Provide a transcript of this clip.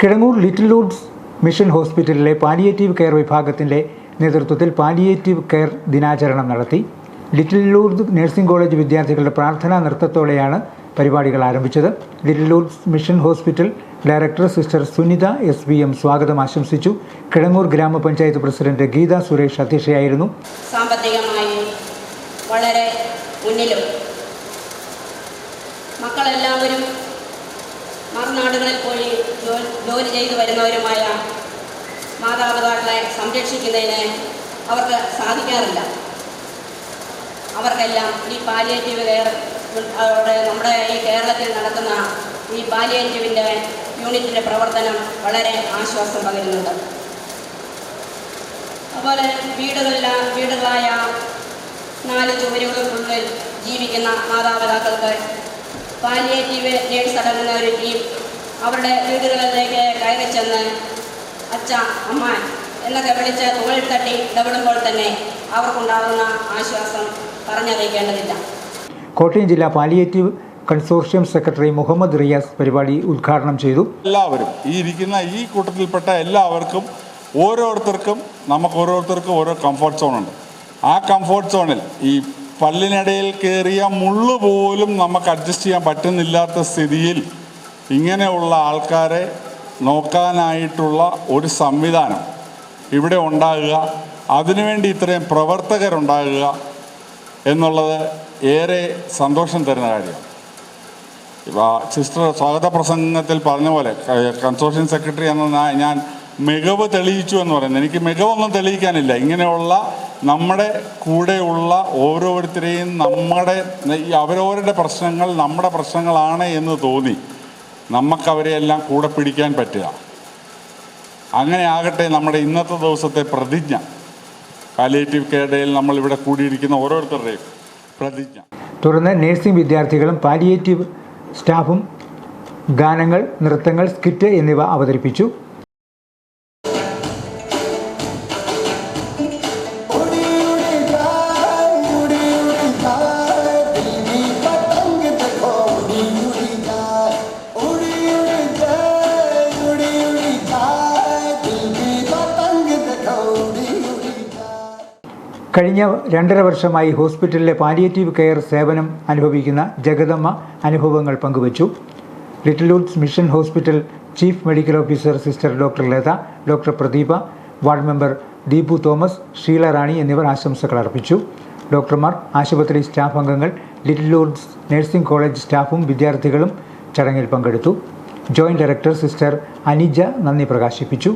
Kizhangur little Lourdes mission ഹോസ്പിറ്റലിലെ palliative care വിഭാഗത്തിന്റെ നേതൃത്വത്തിൽ പാലിയേറ്റീവ് കെയർ ദിനാചരണം നടത്തി. ലിറ്റിൽ ലൂർദ് നഴ്സിംഗ് കോളേജ് വിദ്യാർത്ഥികളുടെ പ്രാർത്ഥനാ നൃത്തത്തോടെയാണ് പരിപാടികൾ ആരംഭിച്ചത്. Little Lourdes mission hospital director sister Sunitha S B M സ്വാഗതം ആശംസിച്ചു. കിഴങ്ങൂർ ഗ്രാമപഞ്ചായത്ത് പ്രസിഡന്റ് ഗീത സുരേഷ് അധ്യക്ഷയായിരുന്നു. സാമ്പത്തികമായി വളരെ മുന്നിലും മക്കളെല്ലാവരും മറുനാടുകളിൽ പോയി ജോലി ചെയ്തു വരുന്നവരുമായ മാതാപിതാക്കളെ സംരക്ഷിക്കുന്നതിന് അവർക്ക് സാധിക്കാറില്ല. അവർക്കെല്ലാം ഈ പാലിയേറ്റീവ് കെയർ അവിടെ നമ്മുടെ ഈ കേരളത്തിൽ നടക്കുന്ന ഈ പാലിയേറ്റീവിന്റെ യൂണിറ്റിന്റെ പ്രവർത്തനം വളരെ ആശ്വാസം പകരുന്നുണ്ട്. അതുപോലെ വീടുകളില വീടുകളായ നാല് ചുവരുകൾക്കുള്ളിൽ ജീവിക്കുന്ന മാതാപിതാക്കൾക്ക് പാലിയേറ്റീവ് നേഴ്സ് അടങ്ങുന്ന ഒരു ടീം അവരുടെ വീടുകളിലേക്ക് കയറി ചെന്ന് അച്ഛ അമ്മ എന്നൊക്കെ വിളിച്ച് തോളിൽ തട്ടി ഇടപെടുമ്പോൾ തന്നെ അവർക്കുണ്ടാകുന്ന ആശ്വാസം പറഞ്ഞറിയിക്കേണ്ടതില്ല. കോട്ടയം ജില്ലാ palliative consortium secretary Muhammad Riyas പരിപാടി ഉദ്ഘാടനം ചെയ്തു. എല്ലാവരും ഈ ഇരിക്കുന്ന ഈ കൂട്ടത്തിൽപ്പെട്ട എല്ലാവർക്കും ഓരോരുത്തർക്കും നമുക്ക് ഓരോരുത്തർക്കും ഓരോ കംഫർട്ട് സോണുണ്ട് ആ കംഫർട്ട് സോണിൽ ഈ പല്ലിനിടയിൽ കയറിയ മുള്ളു പോലും നമുക്ക് അഡ്ജസ്റ്റ് ചെയ്യാൻ പറ്റുന്നില്ലാത്ത സ്ഥിതിയിൽ ഇങ്ങനെയുള്ള ആൾക്കാരെ നോക്കാനായിട്ടുള്ള ഒരു സംവിധാനം ഇവിടെ ഉണ്ടാകുക അതിനുവേണ്ടി ഇത്രയും പ്രവർത്തകരുണ്ടാകുക എന്നുള്ളത് ഏറെ സന്തോഷം തരുന്ന കാര്യമാണ് ഇപ്പോൾ സിസ്റ്റർ സ്വാഗത പ്രസംഗത്തിൽ പറഞ്ഞ പോലെ കൺസോർഷ്യം സെക്രട്ടറി എന്ന ഞാൻ മികവ് തെളിയിച്ചു എന്ന് പറയുന്നത്. എനിക്ക് മികവൊന്നും തെളിയിക്കാനില്ല. ഇങ്ങനെയുള്ള നമ്മുടെ കൂടെയുള്ള ഓരോരുത്തരെയും നമ്മുടെ അവരവരുടെ പ്രശ്നങ്ങൾ നമ്മുടെ പ്രശ്നങ്ങളാണ് എന്ന് തോന്നി. നമുക്കവരെ എല്ലാം കൂടെ പിടിക്കാൻ പറ്റുക. അങ്ങനെ ആകട്ടെ നമ്മുടെ ഇന്നത്തെ ദിവസത്തെ പ്രതിജ്ഞ. പാലിയേറ്റീവ് കെയർഡേയിൽ നമ്മളിവിടെ കൂടിയിരിക്കുന്ന ഓരോരുത്തരുടെയും പ്രതിജ്ഞ. തുടർന്ന് നഴ്സിംഗ് വിദ്യാർത്ഥികളും പാലിയേറ്റീവ് സ്റ്റാഫും ഗാനങ്ങൾ നൃത്തങ്ങൾ സ്കിറ്റ് എന്നിവ അവതരിപ്പിച്ചു. കഴിഞ്ഞ രണ്ടര വർഷമായി ഹോസ്പിറ്റലിലെ പാലിയേറ്റീവ് കെയർ സേവനം അനുഭവിക്കുന്ന ജഗദമ്മ അനുഭവങ്ങൾ പങ്കുവച്ചു. Little Lourdes mission hospital chief medical officer sister doctor Latha doctor Pradeepa ward member Deepu Thomas Sheela Rani എന്നിവർ ആശംസകൾ അർപ്പിച്ചു. ഡോക്ടർമാർ ആശുപത്രി സ്റ്റാഫ് അംഗങ്ങൾ ലിറ്റിൽ ലൂഡ്സ് നഴ്സിംഗ് കോളേജ് സ്റ്റാഫും വിദ്യാർത്ഥികളും ചടങ്ങിൽ പങ്കെടുത്തു. ജോയിന്റ് ഡയറക്ടർ സിസ്റ്റർ അനിജ നന്ദി പ്രകാശിപ്പിച്ചു.